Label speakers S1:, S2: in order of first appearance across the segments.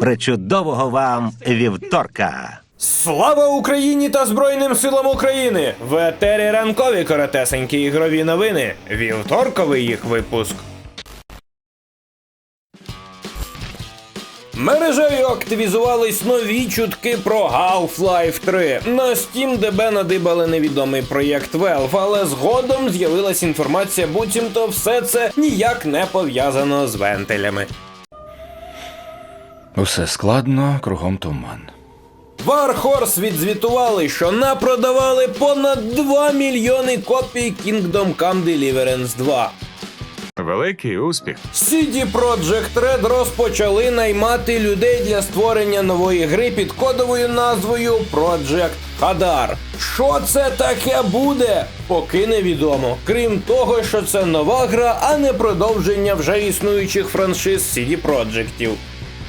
S1: Причудового вам вівторка!
S2: Слава Україні та Збройним силам України! В етері ранкові коротесенькі ігрові новини. Вівторковий їх випуск. Мережею активізувались нові чутки про Half-Life 3. На Steam DB надибали невідомий проєкт Valve, але згодом з'явилась інформація, буцімто все це ніяк не пов'язано з вентилями.
S3: Усе складно, кругом туман.
S2: Warhorse відзвітували, що напродавали понад 2 мільйони копій Kingdom Come Deliverance 2.
S4: Великий успіх.
S2: CD Projekt Red розпочали наймати людей для створення нової гри під кодовою назвою Project Hadar. Що це таке буде? Поки невідомо. Крім того, що це нова гра, а не продовження вже існуючих франшиз CD Projektів.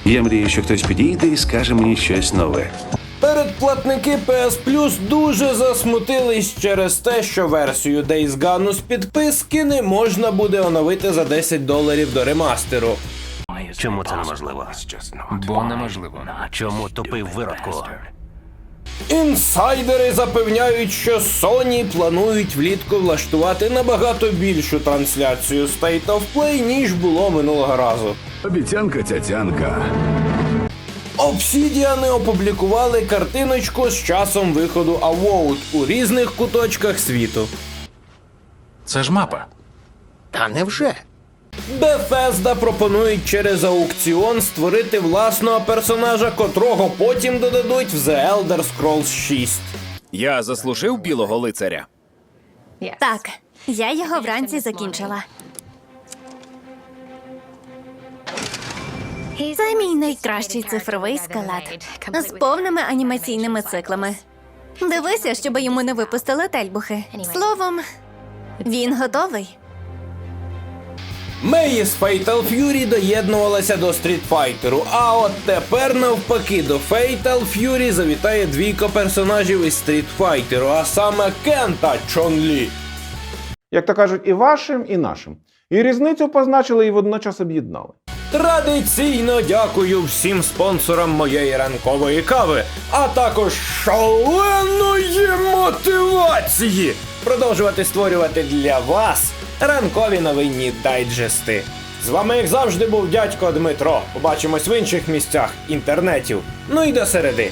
S5: Я мрію, що хтось підійде і скаже мені щось нове.
S2: Передплатники PS Plus дуже засмутились через те, що версію Days Gone з підписки не можна буде оновити за 10 доларів до ремастеру.
S1: Чому це неможливо?
S3: Бо неможливо.
S1: Чому тупий виродку?
S2: Інсайдери запевняють, що Sony планують влітку влаштувати набагато більшу трансляцію State of Play, ніж було минулого разу.
S6: Обіцянка цяцянка.
S2: Obsidian опублікували картиночку з часом виходу Avowed у різних куточках світу.
S3: Це ж мапа.
S1: Та невже?
S2: Bethesda пропонують через аукціон створити власного персонажа, котрого потім додадуть в The Elder Scrolls 6.
S7: Я заслужив білого лицаря.
S8: Так, я його вранці закінчила. Це мій найкращий цифровий скелет з повними анімаційними циклами. Дивися, щоб йому не випустили тельбухи. Словом, він готовий.
S2: Меї з Fatal Fury доєднувалася до Street Fighter, а от тепер навпаки до Fatal Fury завітає двійко персонажів із Street Fighter, а саме Кен та Чон Лі.
S9: як то кажуть, і вашим, і нашим. І різницю позначили і водночас об'єднали.
S2: Традиційно дякую всім спонсорам моєї ранкової кави, а також шаленої мотивації продовжувати створювати для вас ранкові новинні дайджести. З вами, як завжди, був дядько Дмитро. Побачимось в інших місцях інтернетів. Ну і до середи.